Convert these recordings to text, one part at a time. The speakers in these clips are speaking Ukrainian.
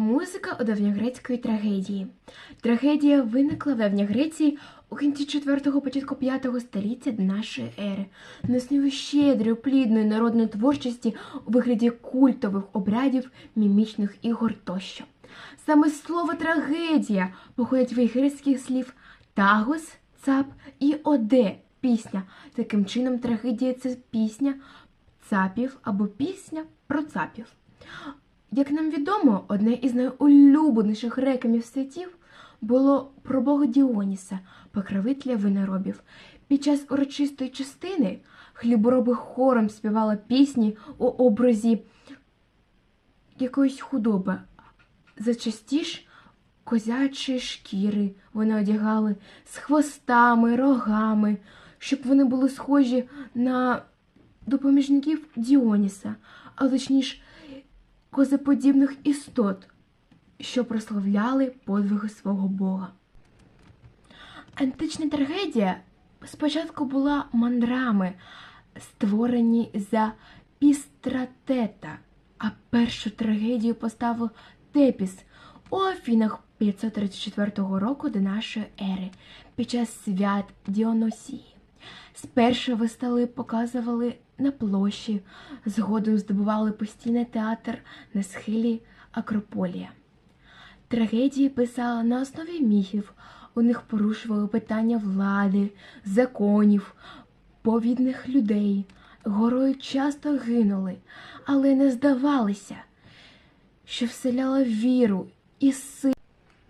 Музика у давньогрецької трагедії. Трагедія виникла в Давньогреції у кінці 4-го, початку 5-го століття нашої ери, на основі щедрої, плідної народної творчості у вигляді культових обрядів, мімічних ігор тощо. Саме слово трагедія походить від грецьких слів тагос, цап і оде пісня. Таким чином, трагедія це пісня цапів або пісня про цапів. Як нам відомо, одне із найулюбленіших рекамів святів було про бога Діоніса, покровителя виноробів. Під час урочистої частини хлібороби хором співали пісні у образі якоїсь худоби. Зачастіш козячі шкіри вони одягали з хвостами, рогами, щоб вони були схожі на допоміжників Діоніса, а точніше козеподібних істот, що прославляли подвиги свого бога. Антична трагедія спочатку була мандрами, створені за пістратета, а першу трагедію поставив Тепіс у Афінах 534 року до нашої ери під час свят Діоносії. Спершу вистави показували на площі, згодом здобували постійний театр на схилі Акрополія. Трагедії писали на основі міфів, у них порушували питання влади, законів, повідних людей. Горою часто гинули, але не здавалися, що вселяла віру і силу.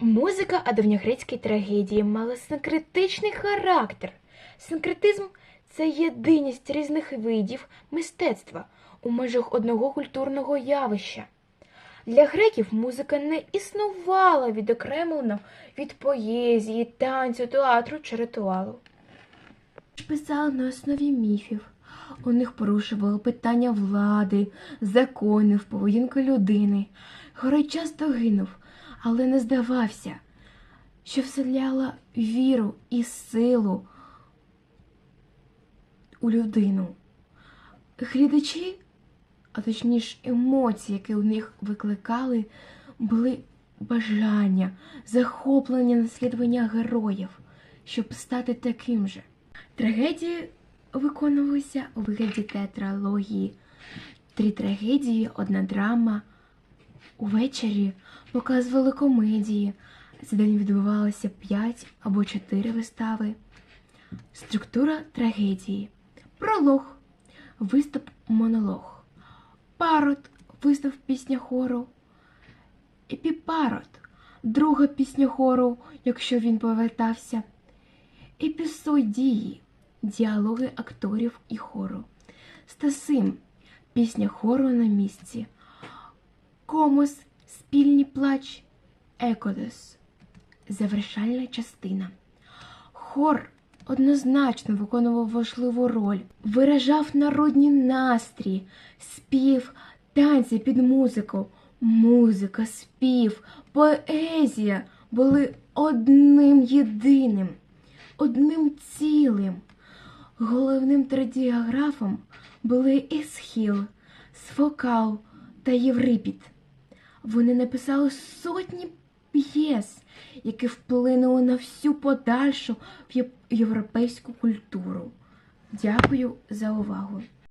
Музика у давньогрецькій трагедії мала синкретичний характер. Синкретизм це єдиність різних видів мистецтва у межах одного культурного явища. Для греків музика не існувала відокремлено від поезії, танцю, театру чи ритуалу. Писали на основі міфів. У них порушували питання влади, законів, поведінки людини. Горой часто гинув, але не здавався, що вселяла віру і силу у людину. Глядачі, а точніше емоції, які у них викликали, були бажання, захоплення наслідування героїв, щоб стати таким же. Трагедії виконувалися у вигляді театрології. Три трагедії, одна драма. Увечері показували комедії. За день відбувалося п'ять або чотири вистави. Структура трагедії. Пролог. Виступ монолог. Парот. Виступ пісня хору. Епіпарот. Друга пісня хору, якщо він повертався. Епісодії. Діалоги акторів і хору. Стасим. Пісня хору на місці. Комос. Спільний плач. Екодос. Завершальна частина. Хор однозначно виконував важливу роль, виражав народні настрій, спів, танці під музику. Музика, спів, поезія були одним єдиним, одним цілим. Головним традіографом були Есхіл, Сфокал та Єврипід. Вони написали сотні п'єс, які вплинули на всю подальшу європейську культуру. Дякую за увагу!